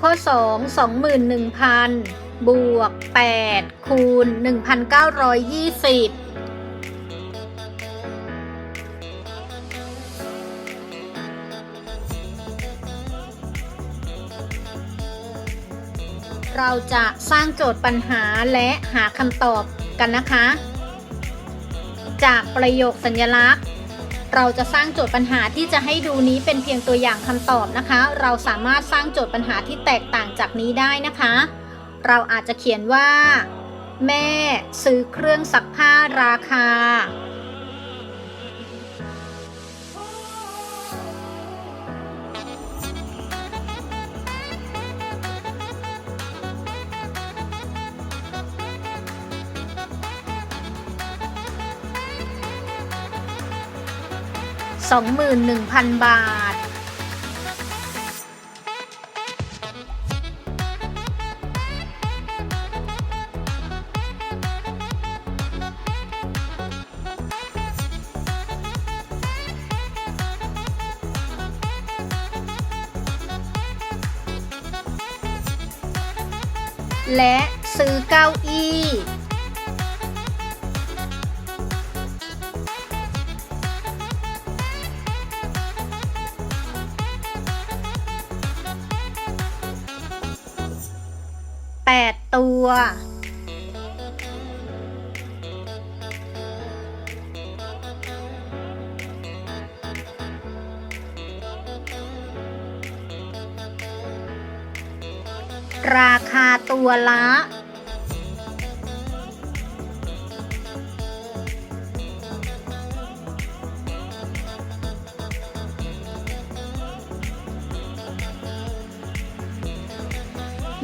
ข้อ 2 21,000 บวก 8 คูณ 1,920เราจะสร้างโจทย์ปัญหาและหาคำตอบกันนะคะ จากประโยคสัญลักษณ์ เราจะสร้างโจทย์ปัญหาที่จะให้ดูนี้เป็นเพียงตัวอย่างคำตอบนะคะ เราสามารถสร้างโจทย์ปัญหาที่แตกต่างจากนี้ได้นะคะ เราอาจจะเขียนว่า แม่ซื้อเครื่องซักผ้าราคา 21,000 บาท และซื้อเก้าอี้ ดตัว ราคาตัวละ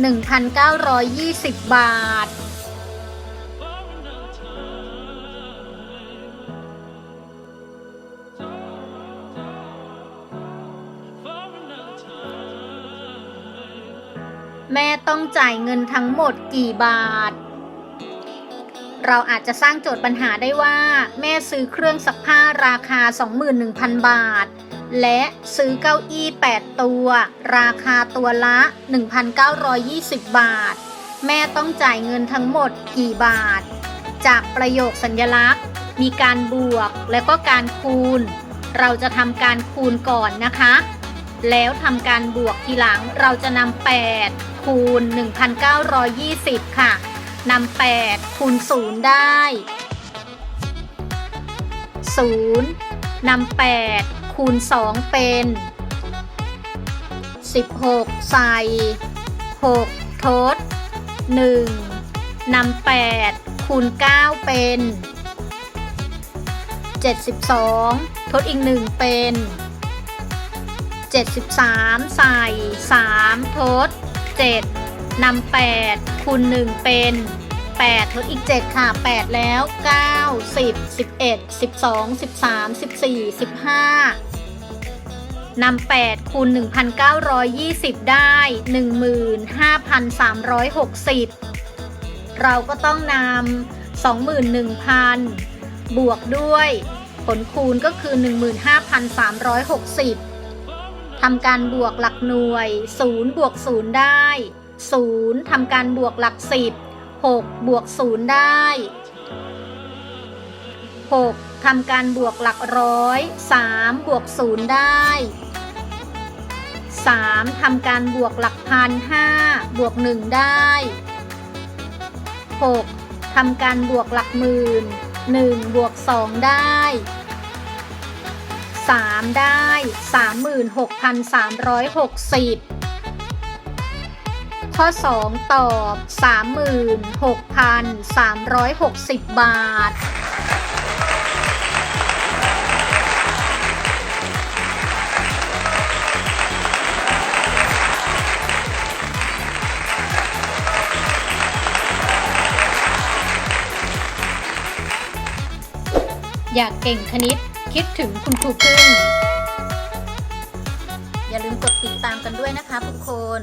1,920 บาท แม่ต้องจ่ายเงินทั้งหมดกี่บาท เราอาจจะสร้างโจทย์ปัญหาได้ว่า แม่ซื้อเครื่องซักผ้าราคา 21,000 บาท และซื้อเก้าอี้ 8 ตัว ราคาตัวละ 1,920 บาท แม่ต้องจ่ายเงินทั้งหมดกี่บาท จากประโยคสัญลักษณ์ มีการบวกและก็การคูณ เราจะทำการคูณก่อนนะคะ แล้วทำการบวกทีหลังเราจะนำ8คูณ 1,920 ค่ะนำ8คูณ 0 ได้ 0นำ8 คูณ 2 เป็น 16 ใส่ 6 ทด 1นำ8คูณ 9 เป็น 72 ทดอีก 1 เป็น 73 ใส่ 3 ทด 7นำ8คูณ 1 เป็น 8ทดอีก 7 ค่ะ 8 แล้ว 9 10 11 12 13 14 15นำ8คูณ 1,920 ได้ 15,360 เราก็ต้องนำ21,000 บวกด้วย ผลคูณก็คือ 15,360ทำการบวกหลักหน่วย 0 บวก 0 ได้ 0ทำการบวกหลัก 10 6 บวก 0 ได้ 6ทำการบวกหลักร้อย 3 บวก 0 ได้ 3ทำการบวกหลักพัน5บวก 1 ได้ 6ทำการบวกหลักหมื่น 1 บวก 2 ได้ 3 ได้ 36,360 ข้อ 2 ตอบ 36,360 บาท อยากเก่งคณิตคิดถึงคุณครูพึ่งอย่าลืมกดติดตามกันด้วยนะคะทุกคน